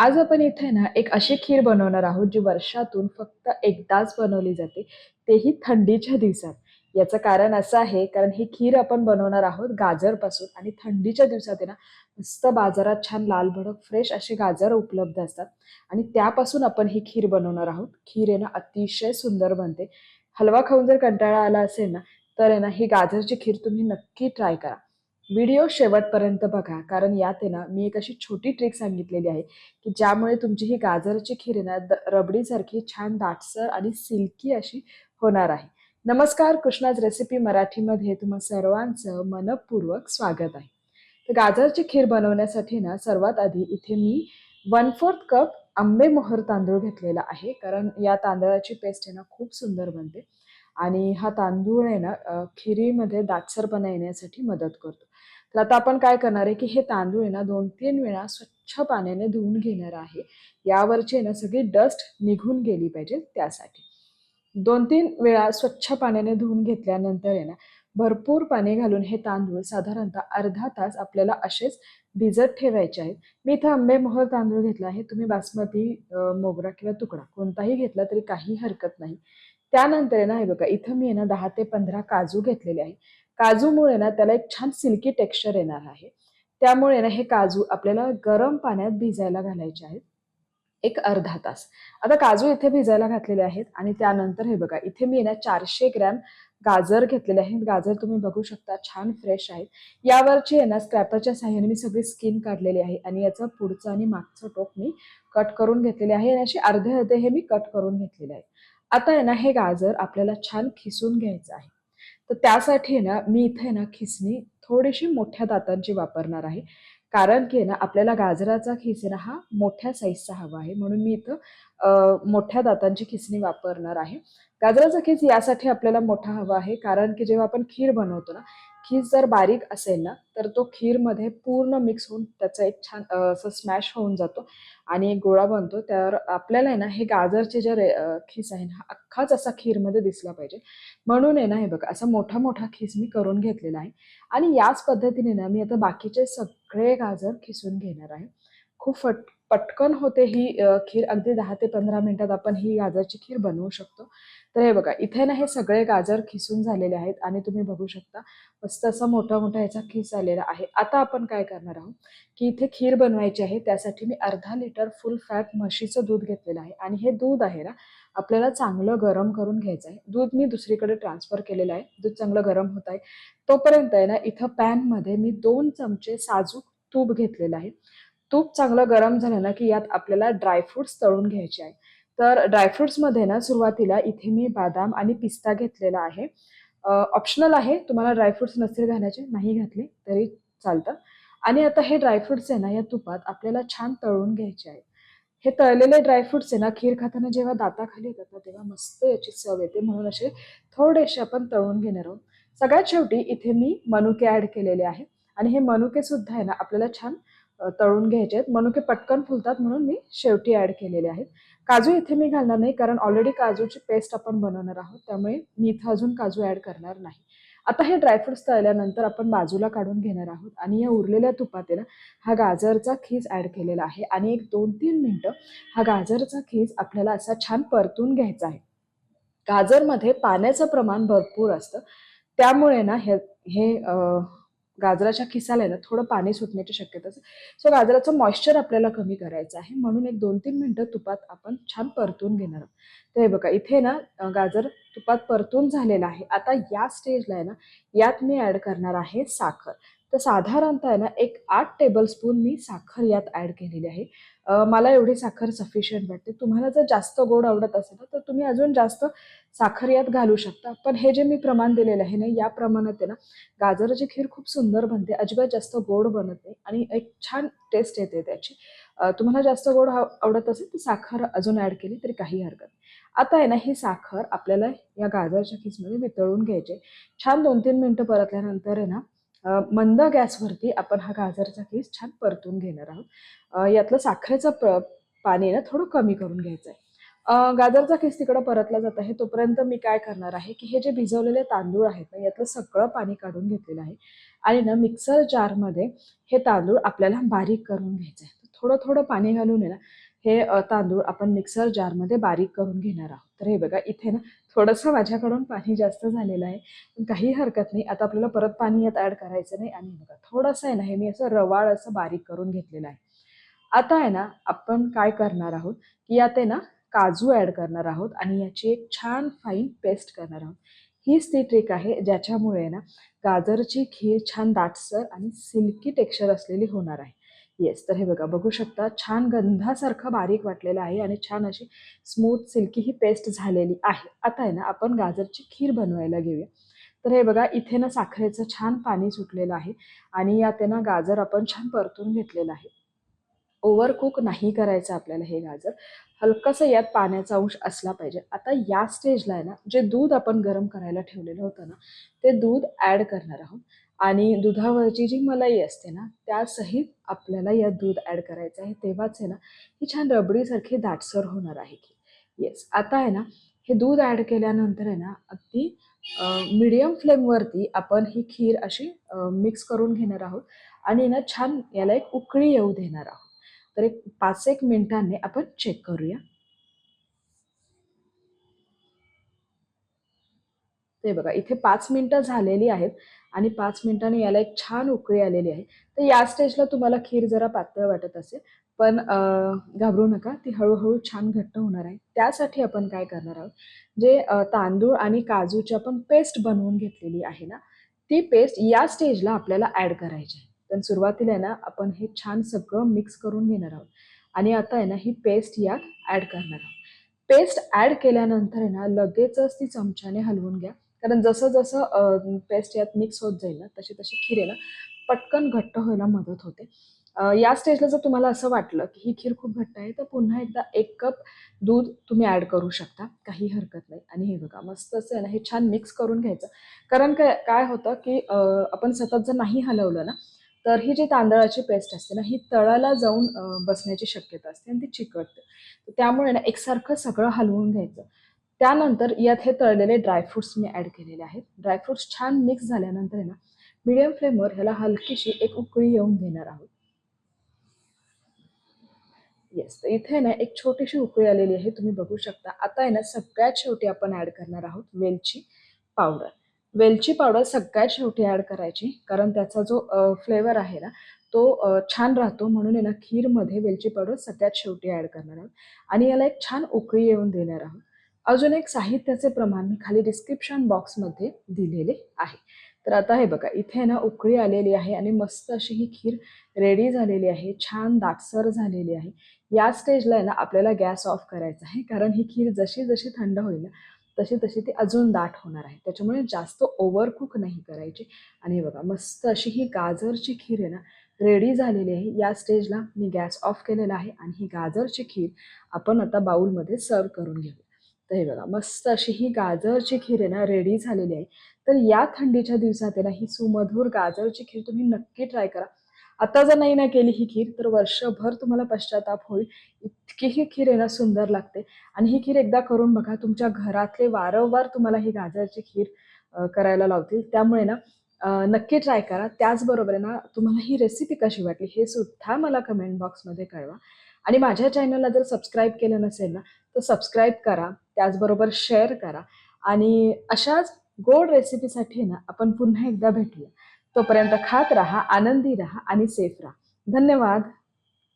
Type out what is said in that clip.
आज आपण इथे ना एक अशी खीर बनवणार आहोत जी वर्षातून फक्त एकदाच बनवली जाते. तेही थंडीच्या दिवसात. याचं कारण असं आहे कारण ही खीर आपण बनवणार आहोत गाजरपासून. आणि थंडीच्या दिवसात आहे ना मस्त बाजारात छान लाल भडक फ्रेश असे गाजर उपलब्ध असतात. आणि त्यापासून आपण ही खीर बनवणार आहोत. खीर आहे ना अतिशय सुंदर बनते. हलवा खाऊन जर कंटाळा आला असेल ना तर आहे ना ही गाजरची खीर तुम्ही नक्की ट्राय करा. व्हिडिओ शेवटपर्यंत बघा. कारण यात ना मी एक अशी छोटी ट्रिक सांगितलेली आहे की ज्यामुळे तुमची ही गाजरची खीर आहे ना द- रबडीसारखी छान दाटसर आणि सिल्की अशी होणार आहे. नमस्कार कृष्णाज रेसिपी मराठीमध्ये तुम्हा सर्वांचं मनपूर्वक स्वागत आहे. तर गाजरची खीर बनवण्यासाठी ना सर्वात आधी इथे मी वन फोर्थ कप आंबेमोहर तांदूळ घेतलेला आहे. कारण या तांदळाची पेस्ट आहे ना खूप सुंदर बनते. आणि हा तांदूळ आहे ना खिरीमध्ये दाटसरपणा येण्यासाठी मदत करतो. तर आता आपण काय करणार आहे की हे तांदूळ आहे ना दोन तीन वेळा स्वच्छ पाण्याने धुवून घेणार आहे. यावरची ना सगळी डस्ट निघून गेली पाहिजे त्यासाठी. दोन तीन वेळा स्वच्छ पाण्याने धुवून घेतल्यानंतर आहे ना भरपूर पाणी घालून हे तांदूळ साधारणतः अर्धा तास आपल्याला असेच भिजत ठेवायचे आहेत. मी इथं आंबे मोहर तांदूळ घेतला आहे. तुम्ही बासमती मोगरा किंवा तुकडा कोणताही घेतला तरी काही हरकत नाही. त्यानंतर आहे ना हे बघा इथं मी आहे ना दहा ते पंधरा काजू घेतलेले आहे. काजूमुळे ना त्याला एक छान सिल्की टेक्स्चर येणार आहे. त्यामुळे ना हे काजू आपल्याला गरम पाण्यात भिजायला घालायचे आहेत. एक अर्धा तास. आता काजू इथे भिजायला घातलेले आहेत आणि त्यानंतर हे बघा इथे मी ना चारशे ग्रॅम गाजर घेतलेले आहेत. गाजर तुम्ही बघू शकता छान फ्रेश आहेत. यावरची आहे ना स्क्रॅपरच्या साह्याने मी सगळी स्किन काढलेली आहे आणि याचं पुढचं आणि मागचं टोक मी कट करून घेतलेले आहे आणि असे अर्धे अर्धे हे मी कट करून घेतलेले आहे. आता आहे ना हे गाजर आपल्याला छान खिसून घ्यायचं आहे. तर त्यासाठी आहे ना मी इथे ना खिसणी थोडीशी मोठ्या दातांची वापरणार आहे. कारण की आहे ना आपल्याला गाजराचा खिसणा आहे ना हा मोठ्या साईजचा हवा आहे. म्हणून मी इथं मोठ्या दातांची खिसणी वापरणार आहे. गाजराचा खीस यासाठी आपल्याला मोठा हवा आहे. कारण की जेव्हा आपण खीर बनवतो ना खीस जर बारीक असेल ना तर तो खीरमध्ये पूर्ण मिक्स होऊन त्याचा एक छान असं स्मॅश होऊन जातो आणि एक गोळा बनतो. त्यावर आपल्याला आहे ना हे गाजरचे जे रे- खीस आहे ना हा अख्खाच असा खीरमध्ये दिसला पाहिजे. म्हणून आहे ना हे बघा असा मोठा मोठा खीस मी करून घेतलेला आहे. आणि याच पद्धतीने ना मी आता बाकीचे सग सगळे गाजर खिसून घेणार आहे. खूप फट पटकन होते ही खीर अगदी दहा ते पंधरा मिनिटात आपण ही गाजरची खीर बनवू शकतो. तर हे बघा इथे ना हे सगळे गाजर खिसून झालेले आहेत आणि तुम्ही बघू शकता मस्त असा मोठा मोठा याचा खीस आलेला आहे. आता आपण काय करणार आहोत की इथे खीर बनवायची आहे त्यासाठी मी अर्धा लिटर फुल फॅट म्हशीचं दूध घेतलेलं आहे. आणि हे दूध आहे ना आपल्याला चांगलं गरम करून घ्यायचं आहे. दूध मी दुसरीकडे ट्रान्सफर केलेलं आहे. दूध चांगलं गरम होत आहे. तोपर्यंत आहे ना इथं पॅनमध्ये मी दोन चमचे साजूक तूप घेतलेलं आहे. तूप चांगलं गरम झालं ना की यात आपल्याला ड्रायफ्रुट्स तळून घ्यायचे आहे तर ड्रायफ्रुट्समध्ये ना सुरुवातीला इथे मी बदाम आणि पिस्ता घेतलेला आहे. ऑप्शनल आहे तुम्हाला ड्रायफ्रुट्स नसतील घालायचे नाही घातले तरी चालतं. आणि आता हे ड्रायफ्रुट्स आहे ना या तुपात आपल्याला छान तळून घ्यायचे आहे हे तळलेले ड्रायफ्रुट्स आहे ना खीर खाताना जेव्हा दाताखाली येतात ना तेव्हा मस्त याची चव येते. म्हणून असे थोडेसे आपण तळून घेणार आहोत. सगळ्यात शेवटी इथे मी मनुके ऍड केलेले आहे. आणि हे मनुके सुद्धा आहे ना आपल्याला छान तळून घ्यायचे आहेत मनुके पटकन फुलतात म्हणून मी शेवटी ॲड केलेले आहेत. काजू इथे मी घालणार नाही कारण ऑलरेडी काजूची पेस्ट आपण बनवणार आहोत. त्यामुळे मी इथं अजून काजू ॲड करणार नाही. आता हे ड्रायफ्रुट्स तळल्यानंतर आपण बाजूला काढून घेणार आहोत. आणि या उरलेल्या तुपातेला हा गाजरचा खीस ॲड केलेला आहे. आणि एक दोन तीन मिनटं हा गाजरचा खीस आपल्याला असा छान परतून घ्यायचा आहे. गाजरमध्ये पाण्याचं प्रमाण भरपूर असतं. त्यामुळे ना हे हे गाजराच्या खिसाला आहे ना थोडं पाणी सुटण्याची शक्यता असते. सो गाजराचं मॉइश्चर आपल्याला कमी करायचं आहे. म्हणून एक दोन तीन मिनटं तुपात आपण छान परतून घेणार आहोत. तर हे बघा इथे ना गाजर तुपात परतून झालेला आहे. आता या स्टेजला आहे ना यात मी ॲड करणार आहे साखर. तर साधारणतः आहे ना एक आठ टेबलस्पून मी साखर यात ॲड केलेली आहे. मला एवढी साखर सफिशियंट वाटते. तुम्हाला जर जास्त गोड आवडत असेल ना तर तुम्ही अजून जास्त साखर यात घालू शकता. पण हे जे मी प्रमाण दिलेलं आहे ना या प्रमाणात आहे ना गाजराची खीर खूप सुंदर बनते. अजिबात जास्त गोड बनत नाही आणि एक छान टेस्ट येते त्याची. तुम्हाला जास्त गोड आवडत असेल तर साखर अजून ॲड केली तरी काही हरकत नाही. आता आहे ना ही साखर आपल्याला या गाजरच्या खीसमध्ये वितळून घ्यायचे छान दोन तीन मिनटं परतल्यानंतर आहे ना मंद गॅसवरती आपण हा गाजरचा केस छान परतून घेणार आहोत. यातलं साखरेचं प्र पाणी आहे ना थोडं कमी करून घ्यायचं आहे गाजरचा केस तिकडं परतला जात आहे. तोपर्यंत मी काय करणार आहे की हे जे भिजवलेले तांदूळ आहेत ना यातलं सगळं पाणी काढून घेतलेलं आहे. आणि ना मिक्सर जारमध्ये हे तांदूळ आपल्याला बारीक करून घ्यायचं आहे थोडं थोडं पाणी घालून आहे ना हे तांदूळ आपण मिक्सर जारमध्ये बारीक करून घेणार आहोत. तर हे बघा इथे ना थोडंसं माझ्याकडून पाणी जास्त झालेलं आहे. पण काही हरकत नाही. आता आपल्याला परत पाणी यात ॲड करायचं नाही. आणि बघा थोडंसं आहे ना हे मी असं रवाळ असं बारीक करून घेतलेलं आहे. आता आहे ना आपण काय करणार आहोत की यात आहे ना काजू ॲड करणार आहोत आणि याची एक छान फाईन पेस्ट करणार आहोत. हीच ती ट्रिक आहे ज्याच्यामुळे ना गाजरची खीर छान दाटसर आणि सिल्की टेक्स्चर असलेली होणार आहे. येस तर हे बघा बघू शकता छान गंधासारखं बारीक वाटलेलं आहे आणि छान अशी स्मूथ सिल्की ही पेस्ट झालेली आहे. आता आहे ना आपण गाजरची खीर बनवायला घेऊया. तर हे बघा इथे ना साखरेचं छान पाणी सुटलेलं आहे आणि यात आहे ना गाजर आपण छान परतून घेतलेलं आहे. ओव्हर कुक नाही करायचं आपल्याला हे गाजर. हलकंसं यात पाण्याचा अंश असला पाहिजे. आता या स्टेजला आहे ना जे दूध आपण गरम करायला ठेवलेलं होतं ना ते दूध ॲड करणार आहोत. आणि दुधावरची जी मलाई असते ना त्यासहित आपल्याला यात दूध ॲड करायचं आहे. तेव्हाच आहे ना ही छान रबडीसारखी दाटसर होणार आहे की. येस आता आहे ना हे दूध ॲड केल्यानंतर आहे ना अगदी मिडियम फ्लेमवरती आपण ही खीर अशी मिक्स करून घेणार आहोत. आणि ना छान याला एक उकळी येऊ देणार आहोत. तर एक पाच एक मिनिटांनी आपण चेक करूया. ते बघा इथे पाच मिनिटं झालेली आहेत आणि पाच मिनिटांनी याला एक छान उकळी आलेली आहे. तर या स्टेजला तुम्हाला खीर जरा पातळ वाटत असेल पण घाबरू नका ती हळूहळू छान घट्ट होणार आहे. त्यासाठी आपण काय करणार आहोत जे तांदूळ आणि काजूची आपण पेस्ट बनवून घेतलेली आहे ना ती पेस्ट या स्टेजला आपल्याला ॲड करायची आहे. पण सुरुवातीला आहे ना आपण हे छान सगळं मिक्स करून घेणार आहोत. आणि आता आहे ना ही पेस्ट यात ॲड करणार आहोत. पेस्ट ॲड केल्यानंतर आहे ना लगेचच ती चमच्याने हलवून घ्या. कारण जसं जसं पेस्ट यात मिक्स होत जाईल ना तशी तशी खीर आहे ना पटकन घट्ट व्हायला मदत होते. या स्टेजला जर तुम्हाला असं वाटलं की ही खीर खूप घट्ट आहे तर पुन्हा एकदा एक कप दूध तुम्ही ॲड करू शकता. काही हरकत नाही. आणि हे बघा मस्त असं आहे ना हे छान मिक्स करून घ्यायचं. कारण काय काय होतं की आपण सतत जर नाही हलवलं ना तर ही जी तांदळाची पेस्ट असते ना ही तळाला जाऊन बसण्याची शक्यता असते आणि ती चिकटते. त्यामुळे ना एकसारखं सगळं हलवून घ्यायचं. त्यानंतर यात हे तळलेले ड्रायफ्रुट्स मी ॲड केलेले आहेत. ड्रायफ्रुट्स छान मिक्स झाल्यानंतर आहे ना मीडियम फ्लेमवर ह्याला हलकीशी एक उकळी येऊन देणार आहोत. येस तर इथे ना एक छोटीशी उकळी आलेली आहे तुम्ही बघू शकता. आता आहे ना सगळ्यात शेवटी आपण ॲड करणार आहोत वेलची पावडर. वेलची पावडर सगळ्यात शेवटी ॲड करायची कारण त्याचा जो फ्लेवर आहे ना तो छान राहतो. म्हणून आहे ना खीरमध्ये वेलची पावडर सगळ्यात शेवटी ॲड करणार आहोत. आणि याला एक छान उकळी येऊन देणार आहोत. अजून एक साहित्याचे प्रमाण मी खाली डिस्क्रिप्शन बॉक्समध्ये दिलेले आहे. तर आता हे बघा इथे ना उकळी आलेली आहे आणि मस्त अशी ही खीर रेडी झालेली आहे. छान दाटसर झालेली आहे. या स्टेजला आहे ना आपल्याला गॅस ऑफ करायचा आहे. कारण ही खीर जशी जशी थंड होईल ना तशी तशी ती अजून दाट होणार आहे. त्याच्यामुळे जास्त ओव्हरकुक नाही करायची. आणि हे बघा मस्त अशी ही गाजरची खीर आहे ना रेडी झालेली आहे. या स्टेजला मी गॅस ऑफ केलेला आहे आणि ही गाजरची खीर आपण आता बाउलमध्ये सर्व करून घेऊ तर हे बघा मस्त अशी ही गाजरची खीर आहे ना रेडी झालेली आहे. तर या थंडीच्या दिवसात आहे ना ही सुमधूर गाजरची खीर तुम्ही नक्की ट्राय करा. आता जर नाही ना केली ही खीर तर वर्षभर तुम्हाला पश्चाताप होईल. इतकी ही खीर आहे ना सुंदर लागते. आणि ही खीर एकदा करून बघा तुमच्या घरातले वारंवार तुम्हाला ही गाजरची खीर करायला लावतील. त्यामुळे ना नक्की ट्राय करा. त्याचबरोबर आहे ना तुम्हाला ही रेसिपी कशी वाटली हे सुद्धा मला कमेंट बॉक्समध्ये कळवा. आणि माझ्या चॅनलला जर सबस्क्राईब केलं नसेल ना तर सबस्क्राईब करा. त्याचबरोबर शेअर करा. आणि अशाच गोड रेसिपीसाठी ना आपण पुन्हा एकदा भेटूया. तोपर्यंत खात राहा आनंदी राहा आणि सेफ राहा. धन्यवाद.